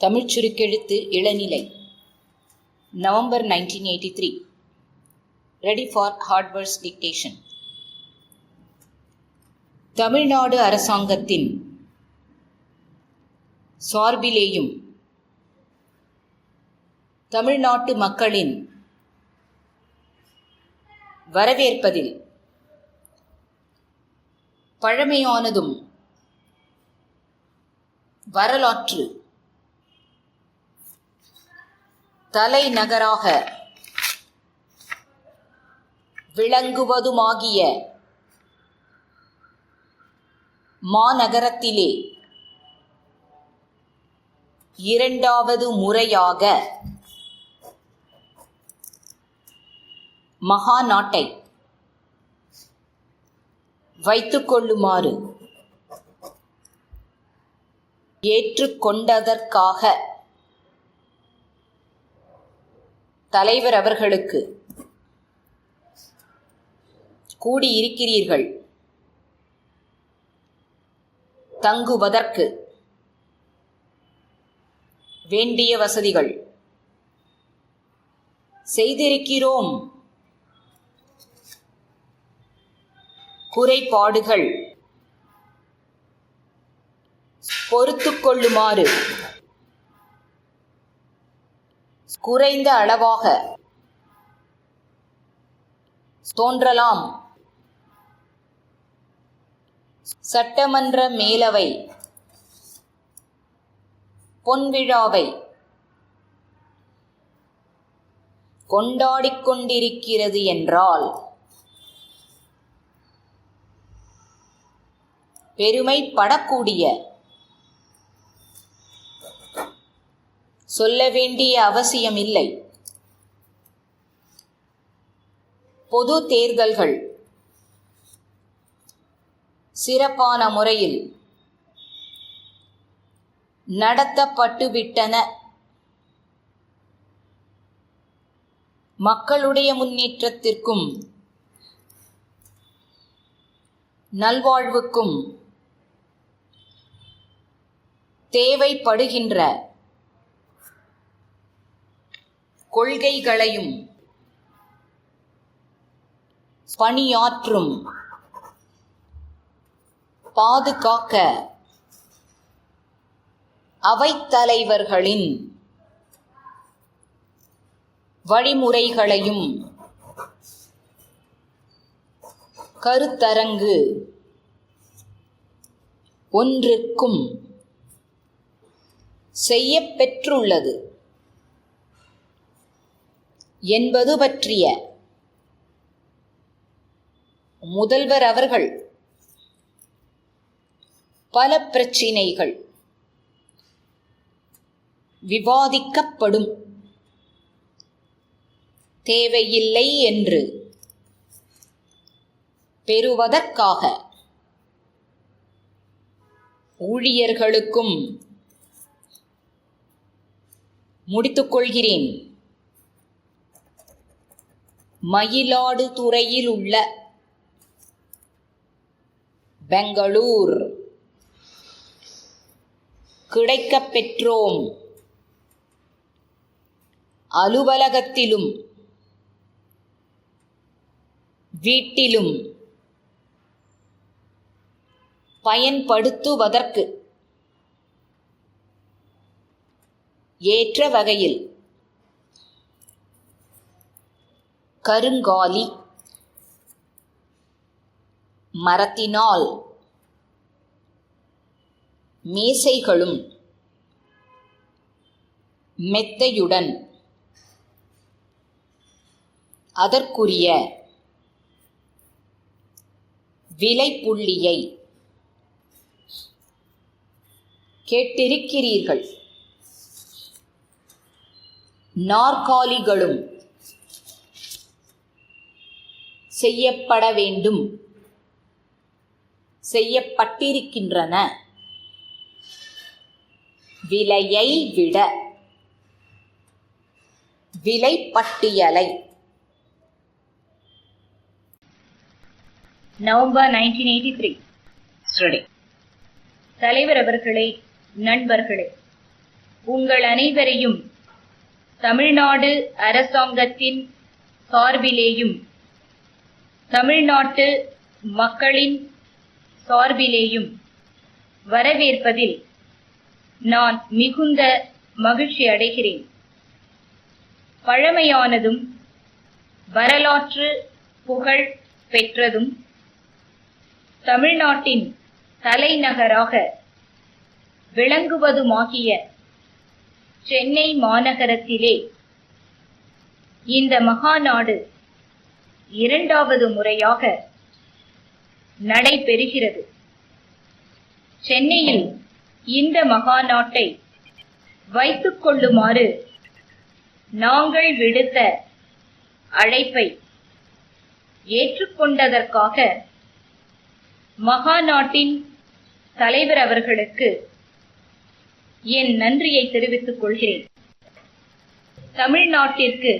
தமிழ்ச் சுருக்கெழுத்து இளநிலை. November nineteen eighty three ready for hard words dictation Tamil Nadu அரசாங்கத்தின் சார்பிலேயும் தமிழ்நாட்டு மக்களின் வரவேற்பதில் பழமையானதும் வரலாற்று தலைநகராக விளங்குவதுமாகிய மாநகரத்திலே இரண்டாவது முறையாக மகாநாட்டை வைத்துக்கொள்ளுமாறு ஏற்றுக்கொண்டதற்காக தலைவர் அவர்களுக்கு கூடியிருக்கிறீர்கள். தங்குவதற்கு வேண்டிய வசதிகள். செய்திருக்கிறோம். குறைபாடுகள். பொறுத்து கொள்ளுமாறு. குறைந்த அளவாக. தோன்றலாம். சட்டமன்ற மேலவை. பொன்விழாவை. கொண்டாடிக் கொண்டிருக்கிறது என்றால். பெருமைப்படக்கூடிய சொல்ல வேண்டிய அவசியம் இல்லை பொது தேர்தல்கள் சிறப்பான முறையில் நடத்தப்பட்டுவிட்டன. மக்களுடைய முன்னேற்றத்திற்கும் நல்வாழ்வுக்கும் தேவைப்படுகின்ற கொள்கைகளையும் பணியாற்றும் பாதுகாக்க அவைத்தலைவர்களின் வழிமுறைகளையும் கருத்தரங்கு ஒன்றிற்கும் செய்யப்பெற்றுள்ளது. என்பது பற்றிய முதல்வர் அவர்கள் பல பிரச்சினைகள் விவாதிக்கப்படும் தேவையில்லை என்று பெறுவதற்காக ஊழியர்களுக்கும் முடித்துக்கொள்கிறேன் மயிலாடுதுறையில் உள்ள பெங்களூர். கிடைக்கப் பெற்றோம். அலுவலகத்திலும் வீட்டிலும் பயன்படுத்துவதற்கு ஏற்ற வகையில் கருங்காலி மரத்தினால் மேசைகளும் மெத்தையுடன் அதற்குரிய விலைப்புள்ளியை கேட்டிருக்கிறீர்கள். நாற்காலிகளும் செய்யப்பட வேண்டும் செய்யப்பட்டிருக்கின்றன. விலையை விட விலை பட்டியலை November nineteen eighty three study தலைவர் அவர்களே நண்பர்களே உங்கள் அனைவரையும் தமிழ்நாடு அரசாங்கத்தின் சார்பிலேயும் தமிழ்நாட்டு மக்களின் சார்பிலேயும் வரவேற்பதில் நான் மிகுந்த மகிழ்ச்சி அடைகிறேன். பழமையானதும் வரலாற்று புகழ் பெற்றதும் தமிழ்நாட்டின் தலைநகராக விளங்குவதுமாகிய சென்னை மாநகரத்திலே இந்த மகாநாடு இரண்டாவது முறையாக நடைபெறுகிறது. சென்னையில் இந்த மகாநாட்டை வைத்துக் கொள்ளுமாறு நாங்கள் விடுத்த அழைப்பை ஏற்றுக்கொண்டதற்காக மகாநாட்டின் தலைவர் அவர்களுக்கு என் நன்றியை தெரிவித்துக் கொள்கிறேன். தமிழ்நாட்டிற்கு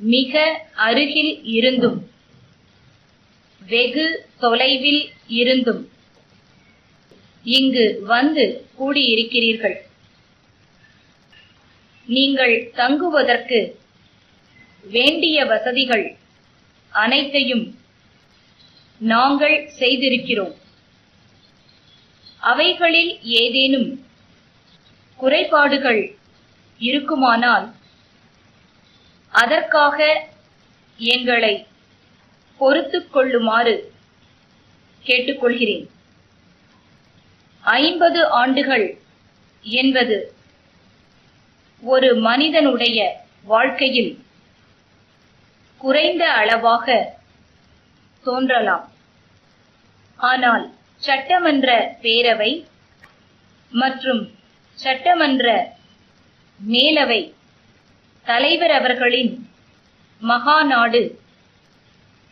மிக அருகில் இருந்தும் வெகு தொலைவில் இருந்தும் இங்கு வந்து கூடியிருக்கிறீர்கள். நீங்கள் தங்குவதற்கு வேண்டிய வசதிகள் அனைத்தையும் நாங்கள் செய்திருக்கிறோம். அவைகளில் ஏதேனும் குறைபாடுகள் இருக்குமானால் அதற்காக எங்களை பொறுத்துக் கொள்ளுமாறு கேட்டுக்கொள்கிறேன். ஐம்பது ஆண்டுகள் என்பது ஒரு மனிதனுடைய வாழ்க்கையில் குறைந்த அளவாக தோன்றலாம். ஆனால் சட்டமன்ற பேரவை மற்றும் சட்டமன்ற மேலவை தலைவர் அவர்களின் மகாநாடு.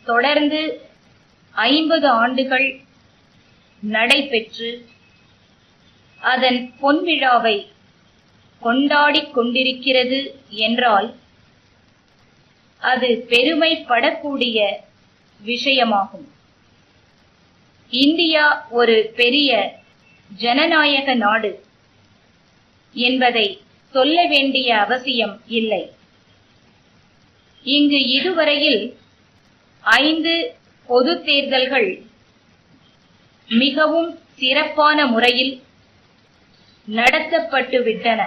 தொடர்ந்து ஐம்பது ஆண்டுகள் நடைபெற்று அதன் பொன்விழாவை கொண்டாடிக் கொண்டிருக்கிறது என்றால் அது பெருமைப்படக்கூடிய விஷயமாகும். இந்தியா ஒரு பெரிய ஜனநாயக நாடு என்பதை சொல்ல வேண்டிய அவசியம் இல்லை. இங்கு இதுவரையில் ஐந்து பொது தேர்தல்கள் மிகவும் சிறப்பான முறையில் நடத்தப்பட்டுவிட்டன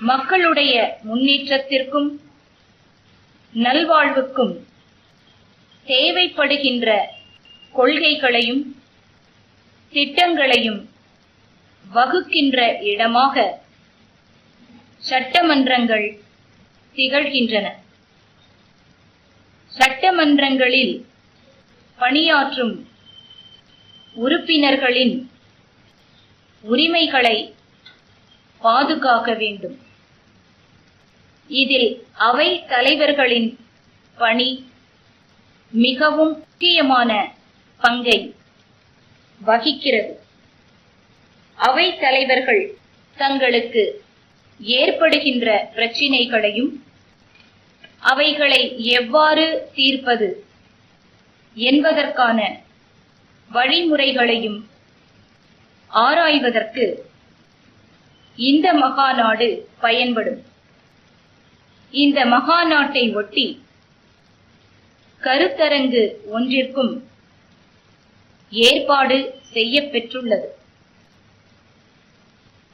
மக்களுடைய முன்னேற்றத்திற்கும் நல்வாழ்வுக்கும் தேவைப்படுகின்ற கொள்கைகளையும் திட்டங்களையும் வகுக்கின்ற இடமாக சட்டமன்றங்கள் திகழ்கின்றன. சட்டமன்றங்களில் பணியாற்றும் உறுப்பினர்களின் உரிமைகளை பாதுகாக்க வேண்டும். இதில் அவை தலைவர்களின் பணி மிகவும் முக்கியமான பங்கை வகிக்கிறது. அவை தலைவர்கள் தங்களுக்கு ஏற்படுகின்ற பிரச்சினைகளையும் அவைகளை எவ்வாறு தீர்ப்பது என்பதற்கான வழிமுறைகளையும் ஆராய்வதற்கு இந்த மகாநாடு பயன்படும். இந்த மகாநாட்டை ஒட்டி கருத்தரங்கு ஒன்றிற்கும் ஏற்பாடு செய்யப்பெற்றுள்ளது.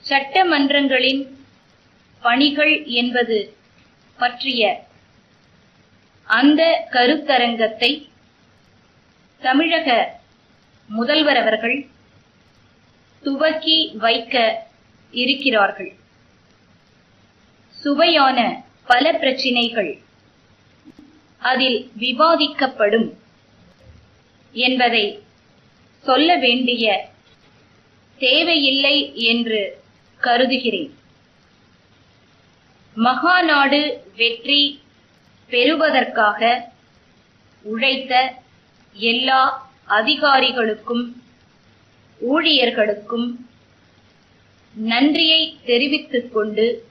சட்டமன்றங்களின் பணிகள் என்பது பற்றிய அந்த கருத்தரங்கத்தை தமிழக முதல்வர் அவர்கள் துவக்கி வைக்க இருக்கிறார்கள். சுவையான பல பிரச்சினைகள் அதில் விவாதிக்கப்படும் என்பதை சொல்ல வேண்டிய தேவையில்லை என்று கருதுகிறேன். மகாநாடு வெற்றி பெறுவதற்காக உழைத்த எல்லா அதிகாரிகளுக்கும் ஊழியர்களுக்கும் நன்றியை தெரிவித்துக் கொண்டு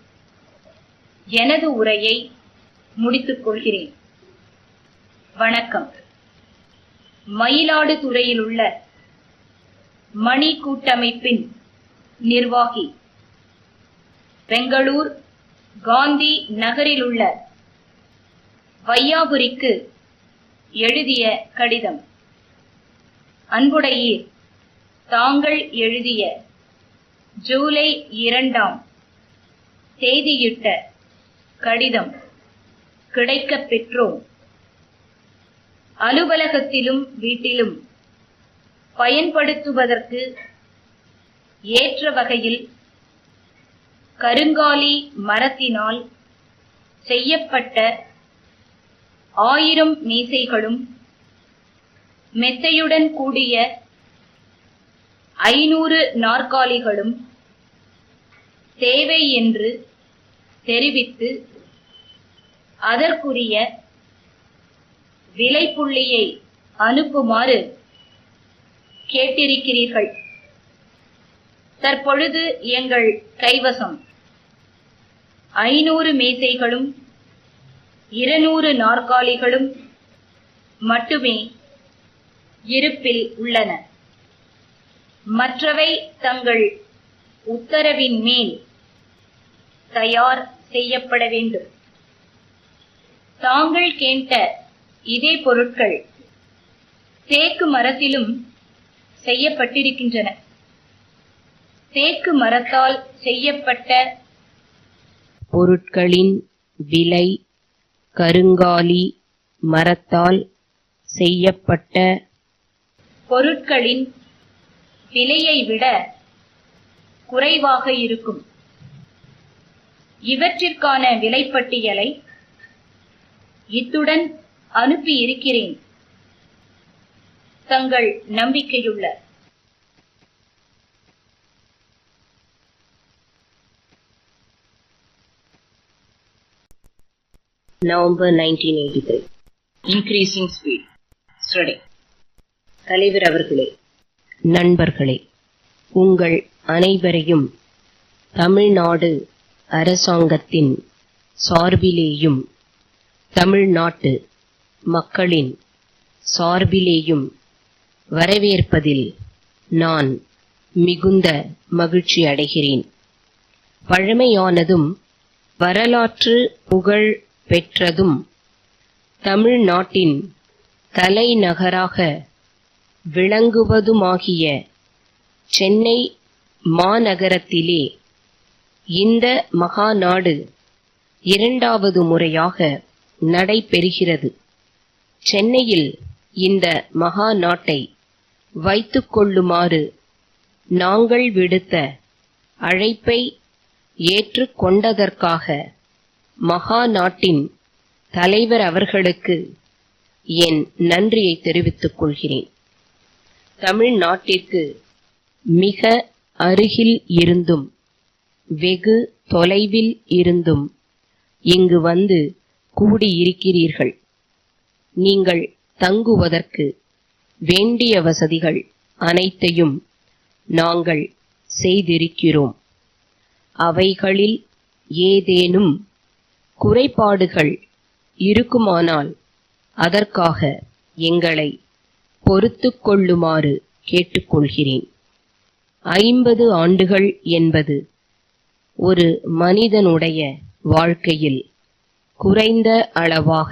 எனது உரையை முடித்துக் கொள்கிறேன். வணக்கம். மயிலாடுதுறையில் உள்ள மணி கூட்டமைப்பின் நிர்வாகி பெங்களூர் காந்தி நகரிலுள்ள வையாபுரிக்கு எழுதிய கடிதம். அன்புடையீர் தாங்கள் எழுதிய ஜூலை இரண்டாம் தேதியிட்ட கடிதம் கிடைக்கப் பெற்றோம். அலுவலகத்திலும் வீட்டிலும் பயன்படுத்துவதற்கு ஏற்ற வகையில் கருங்காலி மரத்தினால் செய்யப்பட்ட ஆயிரம் மீசைகளும் மெத்தையுடன் கூடிய ஐநூறு நாற்காலிகளும் தேவை என்று தெரிவித்து அதற்குரிய விலைப்புள்ளியை அனுப்புமாறு கேட்டிருக்கிறீர்கள். தற்பொழுது எங்கள் கைவசம். ஐநூறு மேசைகளும் இருநூறு நாற்காலிகளும் மட்டுமே இருப்பில் உள்ளன. மற்றவை தங்கள் உத்தரவின் மேல் தயார் செய்யப்பட வேண்டும். தாங்கள் கேட்ட இதே பொருட்கள் தேக்கு மரத்திலும் செய்யப்பட்டிருக்கின்றன. தேக்கு மரத்தால் செய்யப்பட்ட பொருட்களின் விலை கருங்காலி மரத்தால் செய்யப்பட்ட பொருட்களின் விலையை விட குறைவாக இருக்கும். இவற்றிற்கான விலைப்பட்டியலை இத்துடன் அனுப்பியிருக்கிறேன். தங்கள் நம்பிக்கையுள்ள November nineteen eighty three increasing speed study தலைவர் அவர்களே நண்பர்களே உங்கள் அனைவரையும் தமிழ்நாடு அரசாங்கத்தின் சார்பிலேயும் தமிழ்நாட்டு மக்களின் சார்பிலேயும் வரவேற்பதில் நான் மிகுந்த மகிழ்ச்சி அடைகிறேன். பழமையானதும் வரலாற்று புகழ் பெற்றதும் தமிழ்நாட்டின் தலைநகராக விளங்குவதுமாகிய சென்னை மாநகரத்திலே இந்த மகாநாடு இரண்டாவது முறையாக நடைபெறுகிறது. சென்னையில் இந்த மகாநாட்டை வைத்துக் கொள்ளுமாறு நாங்கள் விடுத்த அழைப்பை ஏற்றுக்கொண்டதற்காக மகா நாட்டின் தலைவர் அவர்களுக்கு என் நன்றியை தெரிவித்துக் கொள்கிறேன். தமிழ்நாட்டிற்கு மிக அருகில் இருந்தும் வெகு தொலைவில் இருந்தும் இங்கு வந்து கூடியிருக்கிறீர்கள். நீங்கள் தங்குவதற்கு வேண்டிய வசதிகள் அனைத்தையும் நாங்கள் செய்திருக்கிறோம். அவைகளில் ஏதேனும் குறைபாடுகள் இருக்குமானால் அதற்காக எங்களை பொறுத்து கொள்ளுமாறு கேட்டுக்கொள்கிறேன். ஐம்பது ஆண்டுகள் என்பது ஒரு மனிதனுடைய வாழ்க்கையில் குறைந்த அளவாக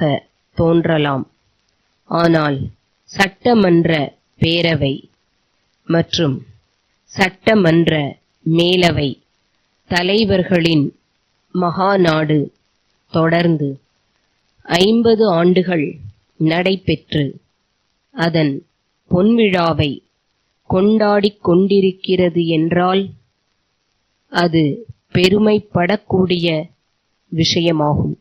தோன்றலாம். ஆனால் சட்டமன்ற பேரவை மற்றும் சட்டமன்ற மேலவை தலைவர்களின் மகாநாடு தொடர்ந்து ஐம்பது ஆண்டுகள் நடைபெற்று அதன் பொன்விழாவை கொண்டாடிக் கொண்டிருக்கிறது என்றால் அது பெருமைப்படக்கூடிய விஷயமாகும்.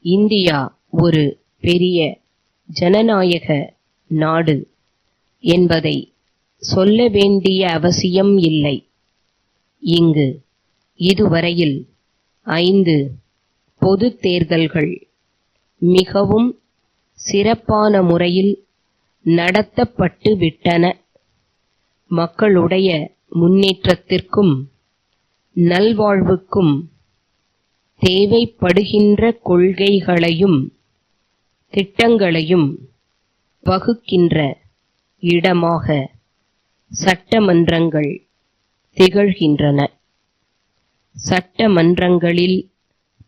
இந்தியா ஒரு பெரிய ஜனநாயக நாடு என்பதை சொல்ல வேண்டிய அவசியம் இல்லை. இங்கு இதுவரையில் ஐந்து பொது தேர்தல்கள் மிகவும் சிறப்பான முறையில் நடத்தப்பட்டு விட்டன. மக்களுடைய முன்னேற்றத்திற்கும் நல்வாழ்வுக்கும் தேவைப்படுகின்ற கொள்கைகளையும் திட்டங்களையும் வகுக்கின்ற இடமாக சட்டமன்றங்கள் திகழ்கின்றன. சட்டமன்றங்களில்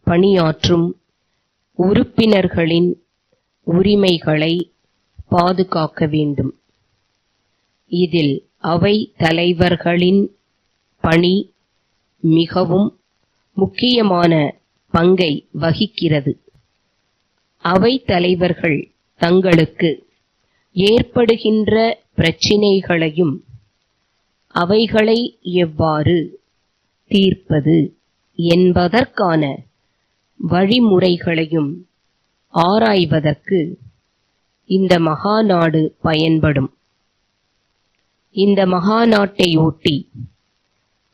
பணியாற்றும் உறுப்பினர்களின் உரிமைகளை பாதுகாக்க வேண்டும். இதில் அவை தலைவர்களின் பணி மிகவும் முக்கியமான பங்கை வகிக்கிறது. அவை தலைவர்கள் தங்களுக்கு ஏற்படுகின்ற பிரச்சினைகளையும் அவைகளை எவ்வாறு தீர்ப்பது என்பதற்கான வழிமுறைகளையும் ஆராய்வதற்கு இந்த மகாநாடு பயன்படும். இந்த மகாநாட்டையொட்டி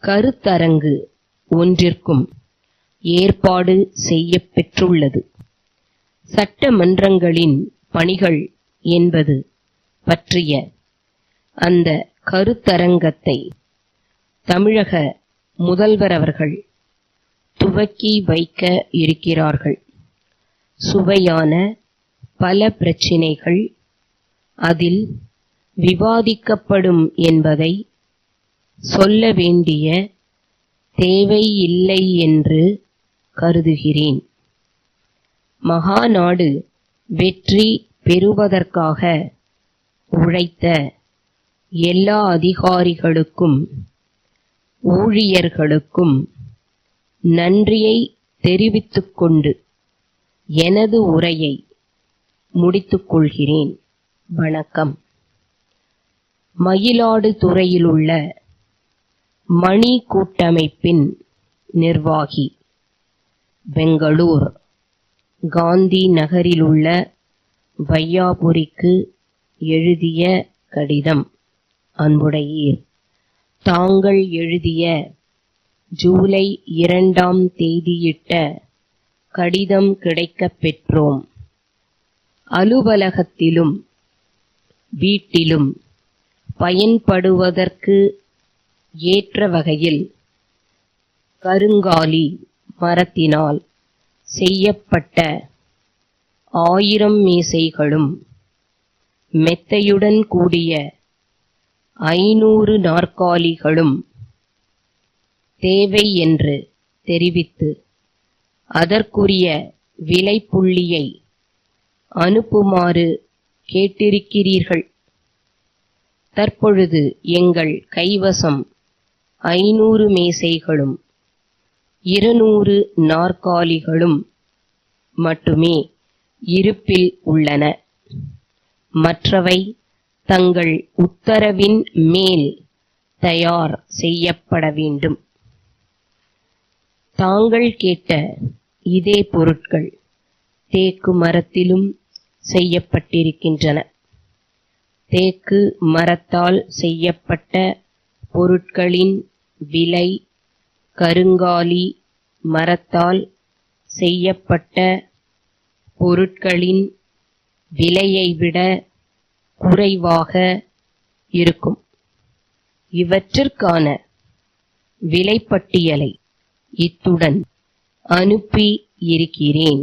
கருத்தரங்கு ஒன்றிற்கும் ஏற்பாடு செய்யப்பெற்றுள்ளது. சட்டமன்றங்களின் பணிகள் என்பது பற்றிய அந்த கருத்தரங்கத்தை தமிழக முதல்வர் அவர்கள் துவக்கி வைக்க இருக்கிறார்கள். சுவையான பல பிரச்சினைகள் அதில் விவாதிக்கப்படும் என்பதை சொல்ல வேண்டிய தேவையில்லை என்று கருதுகிறேன். மகாநாடு வெற்றி பெறுவதற்காக உழைத்த எல்லா அதிகாரிகளுக்கும் ஊழியர்களுக்கும் நன்றியை தெரிவித்துக் கொண்டு எனது உரையை முடித்துக் கொள்கிறேன். வணக்கம். மயிலாடுதுறையிலுள்ள மணி கூட்டமைப்பின் நிர்வாகி பெங்களூர் காந்தி நகரிலுள்ள வையாபுரிக்கு எழுதிய கடிதம். அன்புடையீர் தாங்கள் எழுதிய ஜூலை இரண்டாம் தேதியிட்ட கடிதம் கிடைக்கப் பெற்றோம். அலுவலகத்திலும் வீட்டிலும் பயன்படுவதற்கு ஏற்ற வகையில் கருங்காலி மரத்தினால் செய்யப்பட்ட ஆயிரம் மேசைகளும் மெத்தையுடன் கூடிய ஐநூறு நாற்காலிகளும் தேவை என்று தெரிவித்து அதற்குரிய விலைப்புள்ளியை அனுப்புமாறு கேட்டிருக்கிறீர்கள். தற்பொழுது எங்கள் கைவசம் ஐநூறு மேசைகளும் இருநூறு நாற்காலிகளும் மட்டுமே இருப்பில் உள்ளன. மற்றவை தங்கள் உத்தரவின் மேல் தயார் செய்யப்பட வேண்டும். தாங்கள் கேட்ட இதே பொருட்கள் தேக்கு மரத்திலும் செய்யப்பட்டிருக்கின்றன. தேக்கு மரத்தால் செய்யப்பட்ட பொருட்களின் விலை கருங்காலி மரத்தால் செய்யப்பட்ட பொருட்களின் விலையை விட குறைவாக இருக்கும். இவற்றிற்கான விலைப்பட்டியலை இத்துடன் அனுப்பி இருக்கிறேன்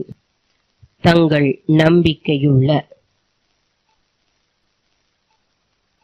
தங்கள் நம்பிக்கையுள்ள